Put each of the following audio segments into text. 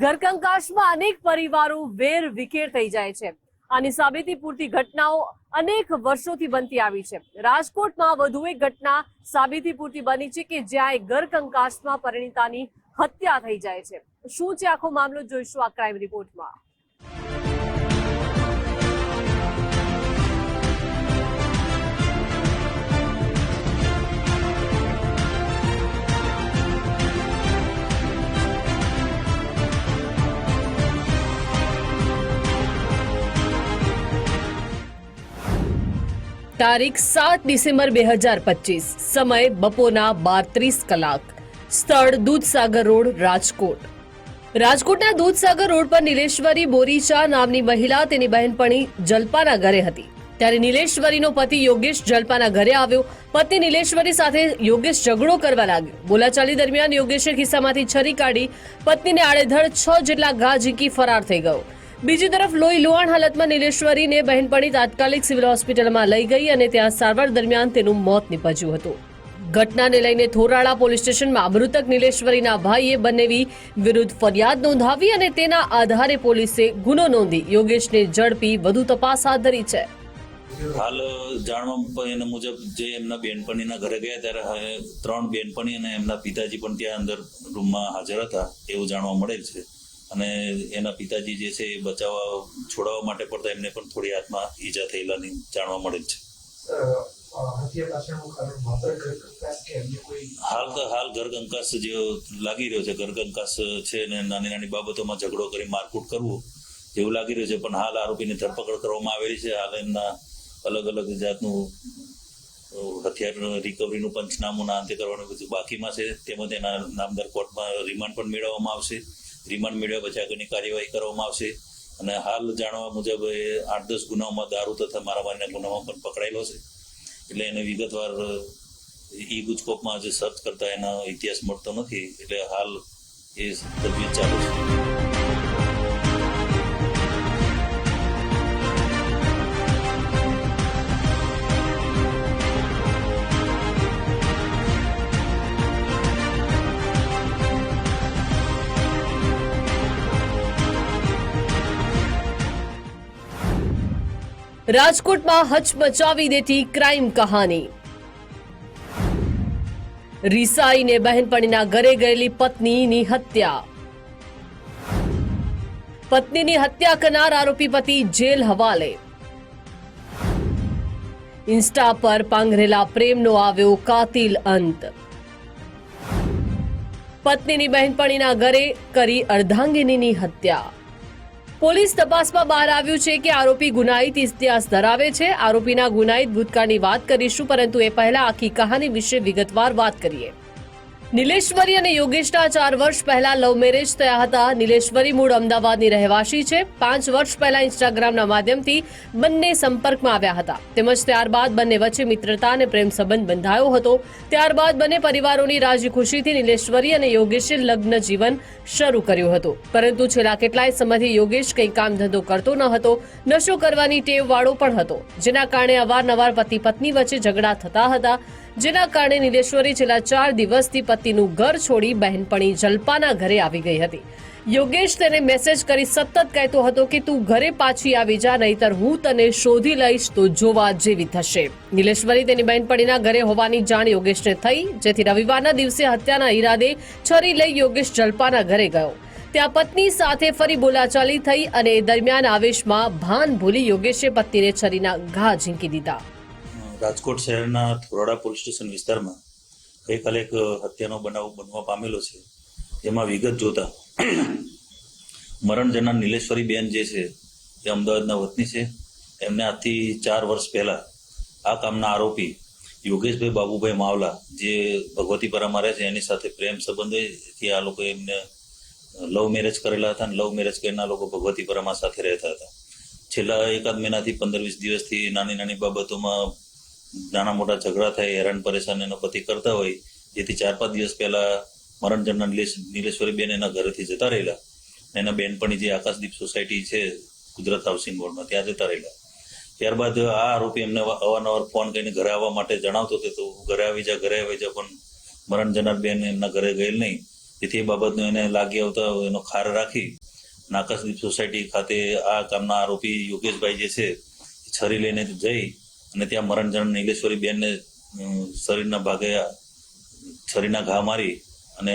ઘરકંકાશમાં અનેક પરિવારો વેર વિખેર થઈ જાય છે. આની સાબિતી પૂરતી ઘટનાઓ અનેક વર્ષોથી બનતી આવી છે. રાજકોટમાં વધુ એક ઘટના સાબિતી પૂરતી બની છે કે જ્યાં એક ઘરકંકાશમાં પરિણીતાની હત્યા થઈ જાય છે. શું છે આખો મામલો જોઈશું આ ક્રાઇમ રિપોર્ટમાં. તારીખ સાત ડિસેમ્બર બે હજાર પચીસ. સમય બપોરના બાર ત્રીસ કલાક. સ્થળ દૂધસાગર રોડ, રાજકોટ. રાજકોટના દૂધસાગર રોડ પર નીલેશ્વરી બોરીચા નામની મહિલા, તેની બહેનપણી જલપાના ઘરે હતી. ત્યારે નીલેશ્વરીનો પતિ યોગેશ જલપાના ઘરે આવ્યો. પત્ની નીલેશ્વરી સાથે યોગેશ ઝઘડો કરવા લાગ્યો. બોલાચાલી દરમિયાન યોગેશે ખિસ્સામાંથી છરી કાઢી પત્નીને આડેધડ છ જેટલા ઘા ઝીંકી ફરાર થઈ ગયો. બીજી તરફ લોહી લુહાણ હાલતમાં નીલેશ્વરીને બહેનપણી તાત્કાલિક સિવિલ હોસ્પિટલમાં લઈ ગઈ અને ત્યાં સારવાર દરમિયાન તેનું મોત નીપજ્યું હતું. ઘટનાને લઈને થોરાળા પોલીસ સ્ટેશનમાં મૃતક નીલેશ્વરીના ભાઈએ બંનેવી વિરુદ્ધ ફરિયાદ નોંધાવી અને તેના આધારે પોલીસે ગુનો નોંધી યોગેશને ઝડપી વધુ તપાસ હાથ ધરી છે. હાલ જાણવા એના મુજબ જે એમના બેનપણીના ઘરે ગયા ત્યારે ત્રણ બેનપણી અને એમના પિતાજી પણ ત્યાં અંદર રૂમમાં હાજર હતા, એવું જાણવા મળેલ છે. અને એના પિતાજી જે છે એ બચાવવા, છોડાવવા માટે પડતા એમને પણ થોડી હાથમાં ઈજા થયેલાની જાણવા મળે છે. હાલ તો, હાલ ઘરકંકાસ જે લાગી રહ્યો છે ઘરકંકાસ છે ને નાની નાની બાબતોમાં ઝઘડો કરી મારકૂટ કરવું એવું લાગી રહ્યું છે, પણ હાલ આરોપીની ધરપકડ કરવામાં આવેલી છે. હાલ એમના અલગ અલગ જાતનું હથિયાર રિકવરીનું પંચનામું ના અંતે કરવાનું બધું બાકીમાં છે. તેમજ એના નામદાર કોર્ટમાં રિમાન્ડ પણ મેળવવામાં આવશે. રિમાન્ડ મેળવ્યા પછી આગળની કાર્યવાહી કરવામાં આવશે. અને હાલ જાણવા મુજબ એ આઠ દસ ગુનાઓમાં દારૂ તથા મારામારીના ગુનામાં પણ પકડાયેલો છે. એટલે એને વિગતવાર ઈ ગુજકોપમાં જે સર્ચ કરતા એનો ઇતિહાસ મળતો નથી. એટલે હાલ એ તજવીજ ચાલુ છે. રાજકોટમાં હચમચાવી દેતી ક્રાઇમ કહાની. રીસાઈને બહેનપણીના ઘરે ગયેલી પત્નીની હત્યા. પત્નીની હત્યા કરનાર આરોપી પતિ જેલ હવાલે. ઇન્સ્ટા પર પાંઘરેલા પ્રેમનો આવ્યો કાતિલ અંત. પત્નીની બહેનપણીના ઘરે કરી અર્ધાંગિનીની હત્યા. પોલીસ તપાસમાં બહાર આવ્યું છે કે આરોપી ગુનાહિત ઇતિહાસ ધરાવે છે. આરોપીના ગુનાહિત ભૂતકાળની વાત કરીશું, પરંતુ એ પહેલા આખી કહાની વિશે વિગતવાર વાત કરીએ. નીલેશ્વરી અને યોગેશના ચાર વર્ષ પહેલા લવ મેરેજ થયા હતા. નિલેશ્વરી મૂળ અમદાવાદની રહેવાસી છે. પાંચ વર્ષ પહેલા ઇન્સ્ટાગ્રામના માધ્યમથી બંને સંપર્કમાં આવ્યા હતા. તેમજ ત્યારબાદ બંને વચ્ચે મિત્રતા અને પ્રેમ સંબંધ બંધાયો હતો. ત્યારબાદ બંને પરિવારોની રાજી ખુશીથી નિલેશ્વરી અને યોગેશે લગ્ન જીવન શરૂ કર્યું હતું. પરંતુ છેલ્લા કેટલાય સમયથી યોગેશ કંઈ કામ ધંધો કરતો ન હતો. નશો કરવાની ટેવ વાળો પણ હતો, જેના કારણે અવારનવાર પતિ પત્ની વચ્ચે ઝઘડા થતા હતા. જેના કારણે નીલેશ્વરી છેલ્લા ચાર દિવસથી પતિનું ઘર છોડી બહેનપણી જલ્પાના ઘરે આવી ગઈ હતી. યોગેશ તેને મેસેજ કરી સતત કહેતો હતો કે તું ઘરે પાછી આવી જા, નહીતર હું તને શોધી લઈશ તો જોવા જેવી થશે. નીલેશ્વરી તેની બહેનપણીના ઘરે હોવાની જાણ યોગેશને થઈ, જેથી રવિવારના દિવસે હત્યાના ઈરાદે છરી લઈ યોગેશ જલ્પાના ઘરે ગયો. ત્યાં પત્ની સાથે ફરી બોલાચાલી થઈ અને દરમિયાન આવેશમાં ભાન ભૂલી યોગેશે પત્નીને છરીના ઘા ઝીંકી દીધા. રાજકોટ શહેરના થોરાડા પોલીસ સ્ટેશન વિસ્તારમાં ગઈકાલે એક હત્યાનો બનાવ બનવા પામેલો છે. જેમાં વિગત જોતા મરણ જનાર નીલેશ્વરી બેન જે છે, એ અમદાવાદના વતની છે. એમને આજથી ચાર વર્ષ પહેલા આ કામના આરોપી યોગેશભાઈ બાબુભાઈ માવલા, જે ભગવતીપરામાં રહે છે, એની સાથે પ્રેમ સંબંધથી આ લોકો એમને લવ મેરેજ કરેલા હતા અને લવ મેરેજ કરનાર લોકો ભગવતીપરામાં સાથે રહેતા હતા. છેલ્લા એકાદ મહિનાથી પંદર વીસ દિવસથી નાની નાની બાબતોમાં નાના મોટા ઝઘડા થાય, હેરાન પરેશાન એનો પતિ કરતા હોય, જેથી ચાર પાંચ દિવસ પહેલા મરણ જનાર નીલેશ્વરી બેન એના ઘરેથી જતા રહેલા. એના બેનપણી જે આકાશદીપ સોસાયટી છે, ગુજરાત હાઉસિંગ બોર્ડમાં, ત્યાં જતા રહેલા. ત્યારબાદ આ આરોપી એમને અવારનવાર ફોન કરીને ઘરે આવવા માટે જણાવતો હતો તો ઘરે આવી જા, ઘરે આવી જા, પણ મરણ જનાર બેન એમના ઘરે ગયેલ નહીં. જેથી એ બાબતનો એને લાગી આવતા એનો ખાર રાખી નાકાશદીપ સોસાયટી ખાતે આ કામના આરોપી યોગેશભાઈ જે છે, છરી લઈને જઈ અને ત્યાં મરણ જણ નીલેશ્વરી બેનને શરીરના ભાગે છરીના ઘા મારી અને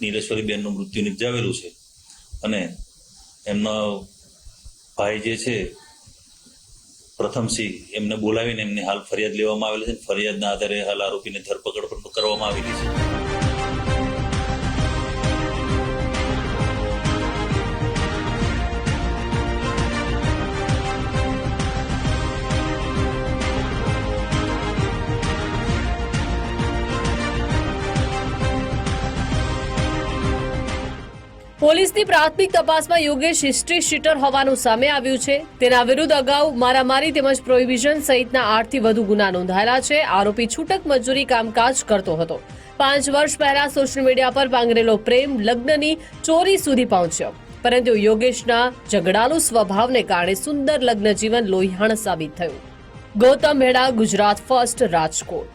નીલેશ્વરી બેનનું મૃત્યુ નિપજાવેલું છે. અને એમનો ભાઈ જે છે, પ્રથમસિંહ, એમને બોલાવીને એમની હાલ ફરિયાદ લેવામાં આવેલી છે. ફરિયાદના આધારે હાલ આરોપીને ધરપકડ પણ કરવામાં આવેલી છે. પોલીસની પ્રાથમિક તપાસમાં યોગેશ હિસ્ટ્રી શીટર હોવાનું સામે આવ્યું છે. તેના વિરુદ્ધ અગાઉ મારામારી તેમજ પ્રોહિબિશન સહિતના આઠથી વધુ ગુના નોંધાયેલા છે. આરોપી છૂટક મજૂરી કામકાજ કરતો હતો. પાંચ વર્ષ પહેલા સોશિયલ મીડિયા પર પાંગરેલો પ્રેમ લગ્નની ચોરી સુધી પહોંચ્યો. પરંતુ યોગેશના ઝઘડાલુ સ્વભાવને કારણે સુંદર લગ્ન જીવન લોહીહાણ સાબિત થયું. ગૌતમ મેળા ગુજરાત ફર્સ્ટ રાજકોટ.